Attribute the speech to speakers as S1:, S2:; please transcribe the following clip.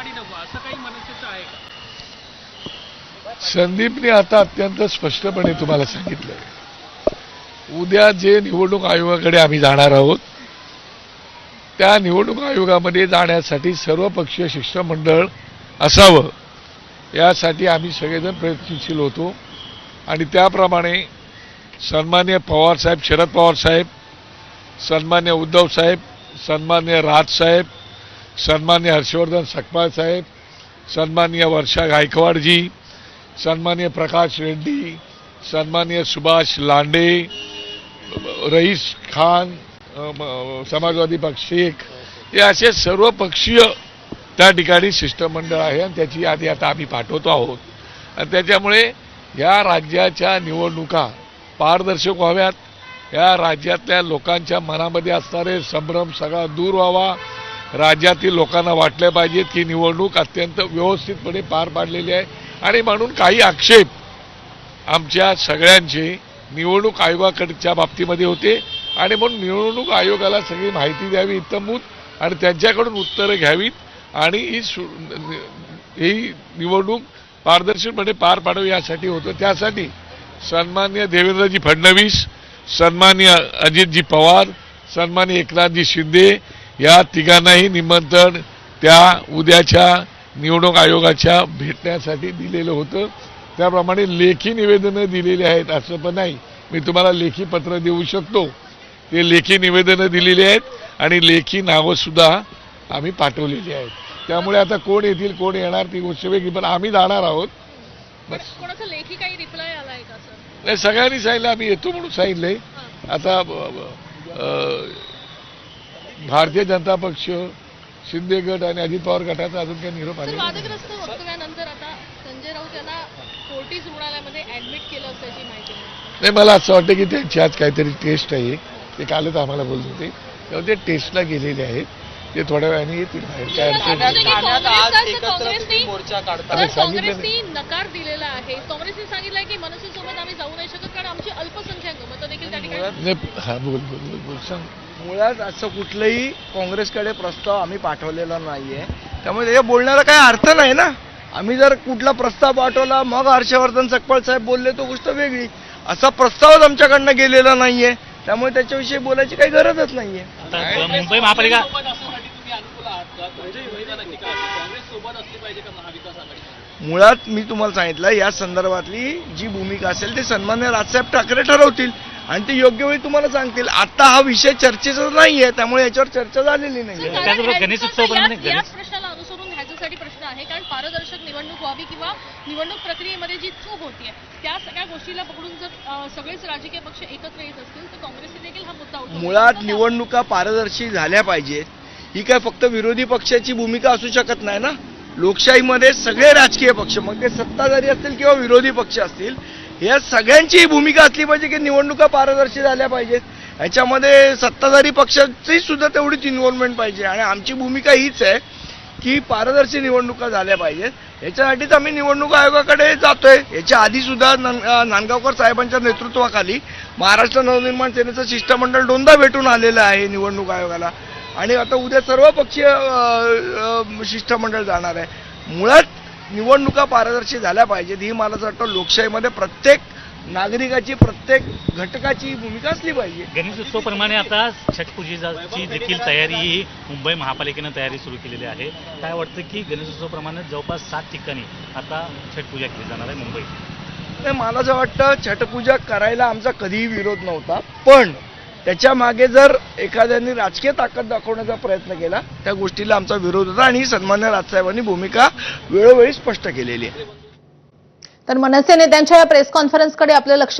S1: आघाडी नको असं काही मनसेचं आहे
S2: संदीपने आता अत्यंत स्पष्टपणे तुम्हाला सांगितलं. उद्या जे निवडणूक आयोगाकडे आम्ही जाणार आहोत त्या निवडणूक आयोगामध्ये जाण्यासाठी सर्वपक्षीय शिष्टमंडळ असावं यासाठी आम्ही सगळेजण प्रयत्नशील होतो. आणि त्याप्रमाणे सन्मान्य पवारसाहेब शरद पवारसाहेब सन्मान्य उद्धव साहेब सन्मान्य राजसाहेब सन्मान्य हर्षवर्धन सकपाळ साहेब सन्मान्य वर्षा गायकवाडजी सन्मान्य प्रकाश रेड्डी सन्मान्य सुभाष लांडे रईस खान समाजवादी पक्ष शेख हे असे सर्व पक्षीय त्या ठिकाणी शिष्टमंडळ आहे आणि त्याची यादी आता आम्ही पाठवतो आहोत. आणि त्याच्यामुळे या राज्याच्या निवडणुका पारदर्शक व्हाव्यात. या राज्यातल्या लोकांच्या मनामध्ये असणारे संभ्रम सगळा दूर व्हावा. राज्यातील लोकांना वाटल्या पाहिजेत की निवडणूक अत्यंत व्यवस्थितपणे पार पाडलेली आहे. आणि म्हणून काही आक्षेप आमच्या सगळ्यांचे निवडणूक आयोगाकडच्या बाबतीमध्ये होते. आणि म्हणून निवडणूक आयोगाला सगळी माहिती द्यावी इत्तमूत आणि त्यांच्याकडून उत्तरं घ्यावीत. आणि ही सु ही निवडणूक पारदर्शकपणे पार पाडावी यासाठी होतं. त्यासाठी सन्मान्य देवेंद्रजी फडणवीस सन्मान्य अजितजी पवार सन्मान्य एकनाथजी शिंदे या तिघांनाही निमंत्रण त्या उद्याच्या निवडणूक आयोगाच्या भेटण्यासाठी दिलेलं होतं. त्याप्रमाणे लेखी निवेदनं दिलेली आहेत असं पण नाही. मी तुम्हाला लेखी पत्र देऊ शकतो. ते लेखी निवेदनं दिलेली आहेत आणि लेखी नावं सुद्धा आम्ही पाठवलेली आहेत. त्यामुळे आता कोण येतील कोण येणार ती गोष्ट वेगळी पण आम्ही जाणार आहोत. बस.
S3: कोणाचा लेखी काही रिप्लाय आलाय का सर
S2: नाही सगळ्यांनी सांगितलं आम्ही येतो म्हणून सांगितलंय. आता भारतीय जनता पक्ष शिंदे गट आणि अजित पवार गटाचा अजून काही निरोप नाही.
S3: वादग्रस्त वक्तव्यानंतर आता संजय राऊत यांना फोर्टीज रुग्णालयामध्ये ऍडमिट केलं असल्याची माहिती.
S2: नाही मला असं वाटतं की त्यांची आज काहीतरी टेस्ट आहे. ते कालच आम्हाला बोलत होते. तेव्हा ते टेस्टला गेलेले आहेत. ते थोड्या वेळाने येतील बाहेर. काय
S4: काँग्रेसनी
S2: सांगितलं
S3: नकार दिलेला आहे. काँग्रेसने सांगितलंय की मनसेसोबत आम्ही जाऊ नाही शकत कारण आमची अल्पसंख्याक मतं देखील त्या ठिकाणी
S2: नाही हा बोल बोल बोल बोल सांग.
S4: मुळात असं कुठलंही काँग्रेसकडे प्रस्ताव आम्ही पाठवलेला नाहीये. त्यामुळे त्याच्या बोलण्याला काही अर्थ नाही ना? आम्ही जर कुठला प्रस्ताव पाठवला मग हर्षवर्धन सकपाळ साहेब बोलले तो गोष्ट वेगळी. असा प्रस्तावच आमच्याकडनं गेलेला नाहीये. त्यामुळे त्याच्याविषयी बोलायची काही गरजच नाहीये.
S5: आता मुंबई महापालिका
S4: मुळात मी तुम्हाला सांगितलं या संदर्भातली जी भूमिका असेल ती सन्मान्य राजसाहेब ठाकरे ठरवतील. आणि ते योग्य वेळी तुम्हाला सांगतील. आता हा विषय चर्चेचा नाहीये त्यामुळे याच्यावर चर्चा झालेली नाहीये.
S3: कारण
S5: त्याचबरोबर गणेश उत्सवाप्रमाणे
S3: याच
S5: गणेश-
S3: प्रश्नाला अनुसरून ह्याच्यासाठी प्रश्न आहे कारण पारदर्शक निवडणूक व्हावी किंवा निवडणूक प्रक्रियेमध्ये जी चूक होतीये त्या सगळ्या गोष्टीला पकडून जर अं, सगळेच राजकीय पक्ष एकत्र येत असतील तर काँग्रेसने देखील हा मुद्दा उठवला.
S4: मुळात निवडणुका पारदर्शी झाल्या पाहिजेत. ही काय फक्त विरोधी पक्षाची भूमिका असू शकत नाही ना? लोकशाहीमध्ये सगळे राजकीय पक्ष मग ते सत्ताधारी असतील किंवा विरोधी पक्ष असतील या सगळ्यांची भूमिका असली पाहिजे की निवडणुका पारदर्शी झाल्या पाहिजेत. ह्याच्यामध्ये सत्ताधारी पक्षाची सुद्धा तेवढीच इन्व्हॉल्वमेंट पाहिजे. आणि आमची भूमिका हीच आहे की पारदर्शी निवडणुका झाल्या पाहिजेत. याच्यासाठीच आम्ही निवडणूक आयोगाकडे जातोय. याच्या आधी सुद्धा नांदगावकर साहेबांच्या नेतृत्वाखाली महाराष्ट्र नवनिर्माण सेनेचं शिष्टमंडळ दोनदा भेटून आलेलं आहे निवडणूक आयोगाला. आणि आता उद्या सर्व पक्षीय शिष्टमंडळ जाणार आहे. मुळात निवडणुका पारदर्शी झाल्या पाहिजेत. ही मला असं वाटतं लोकशाहीमध्ये प्रत्येक नागरिकाची प्रत्येक घटकाची भूमिका असली पाहिजे.
S5: गणेश उत्सवाप्रमाणे आता छठ पूजेची देखील तयारी ही मुंबई महापालिकेनं तयारी सुरू केलेली आहे. काय वाटतं की गणेश उत्सवाप्रमाणे जवळपास सात ठिकाणी आता छठ पूजा केली जाणार आहे मुंबईत?
S4: नाही मला असं वाटतं छठपूजा करायला आमचा कधीही विरोध नव्हता पण त्याच्यामागे जर एखाद्याने राजकीय ताकद दाखवण्याचा प्रयत्न केला त्या गोष्टीला आमचा विरोध होता आणि सन्मान्य राजसाहेबांनी भूमिका वेळोवेळी स्पष्ट केलेली आहे.
S6: तर मनसे नेत्यांच्या या प्रेस कॉन्फरन्सकडे आपलं लक्ष